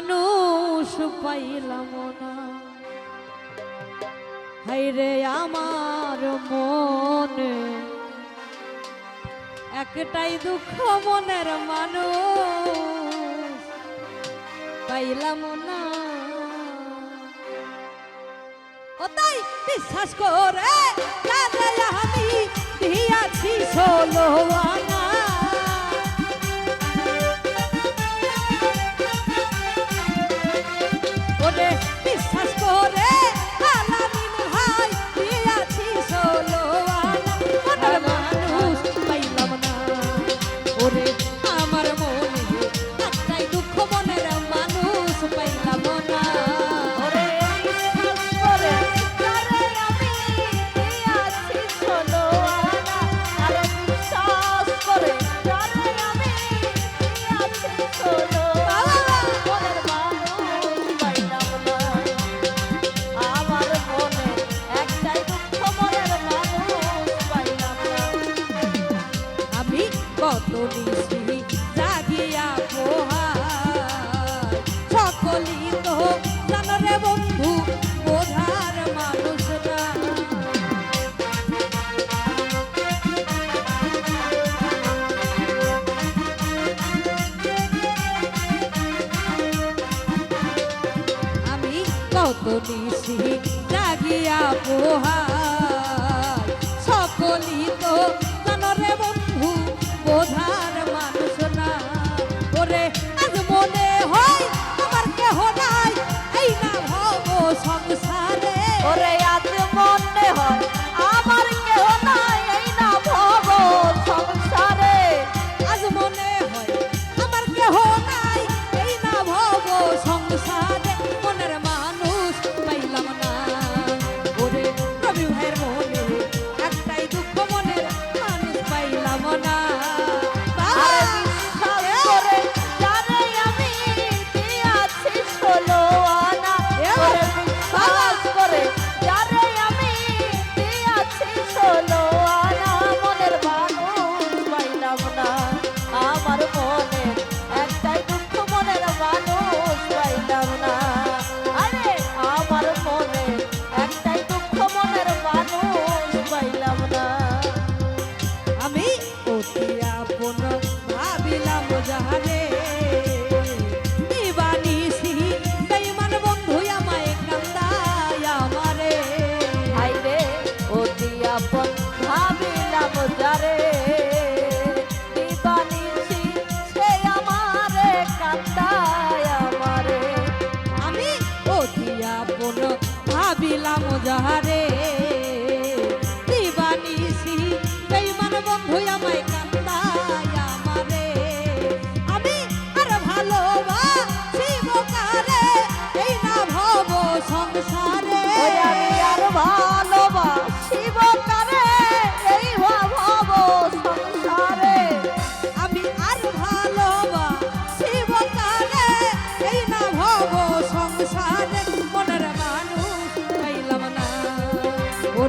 মানুষ পাইলাম না। হাইরে আমার মন, একটাই দুঃখ মনের মানুষ পাইলাম না। ও তাই বিশ্বাস করে আমি দিয়াছি আনা। কত নিশি লাগিয়া পোহা know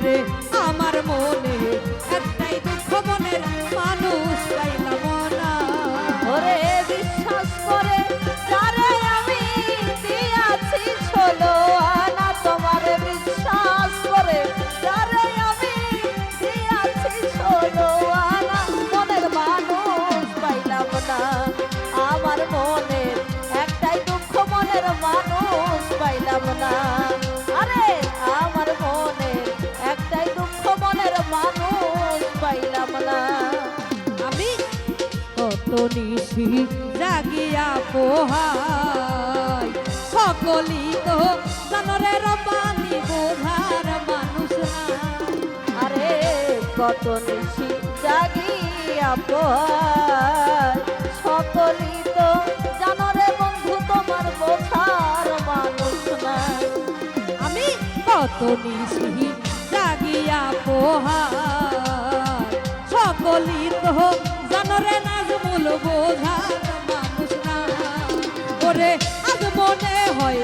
করে নিশি জাগিয়া পোহাই। সকলি তো জানরে রবানি বোধার মানুষ আরে কত নিশি জাগিয়া পোহাই। সকলি তো জানরে বন্ধু, তোমার বোঝার মানুষ না আমি কত নিশি জাগিয়া পোহাই। সকলি তো জানরে না বোধা মানুষ না। ওরে আজ মনে হয়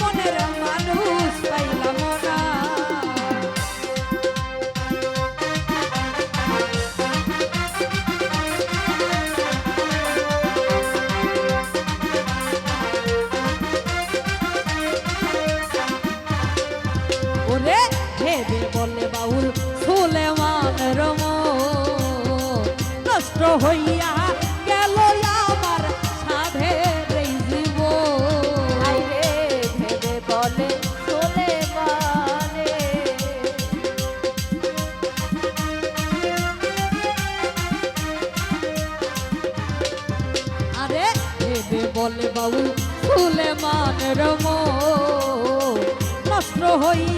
মনের মানুষ। hoy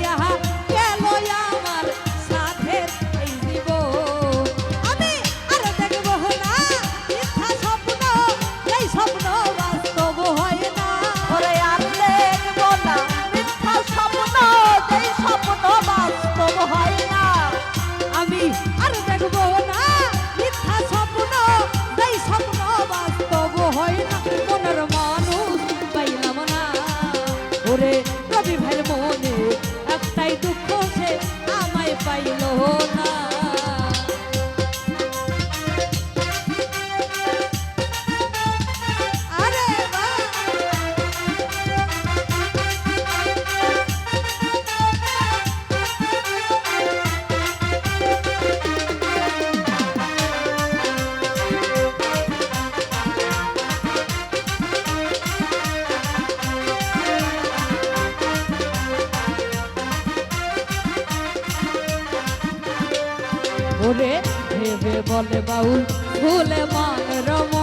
ওরে ভেবে বলে বাউল, ভুলে মান রম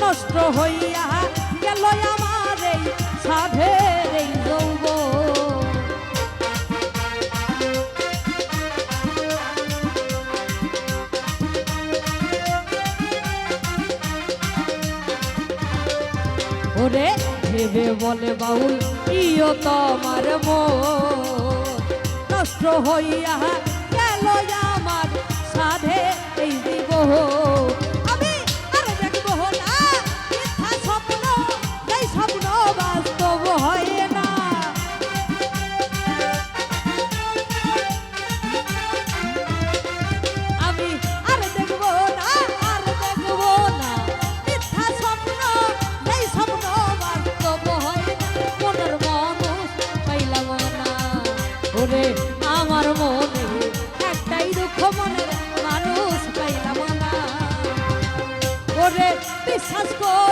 নষ্ট হইয়া গেল আমার এই সাধে ওরে ভেবে বলে বাউল প্রিয় তোমার মো নষ্ট হইয়া গেল আমার সাধে এই জীবন this has gone.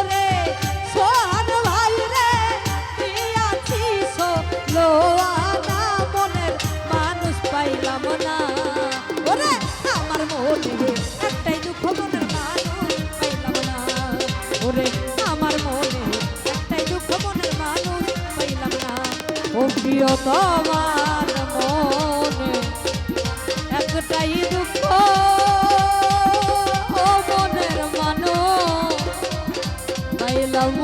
ও প্রিয় তোমার মনে। একটাই দুঃখ ও মনের মানুষ। পাইলাম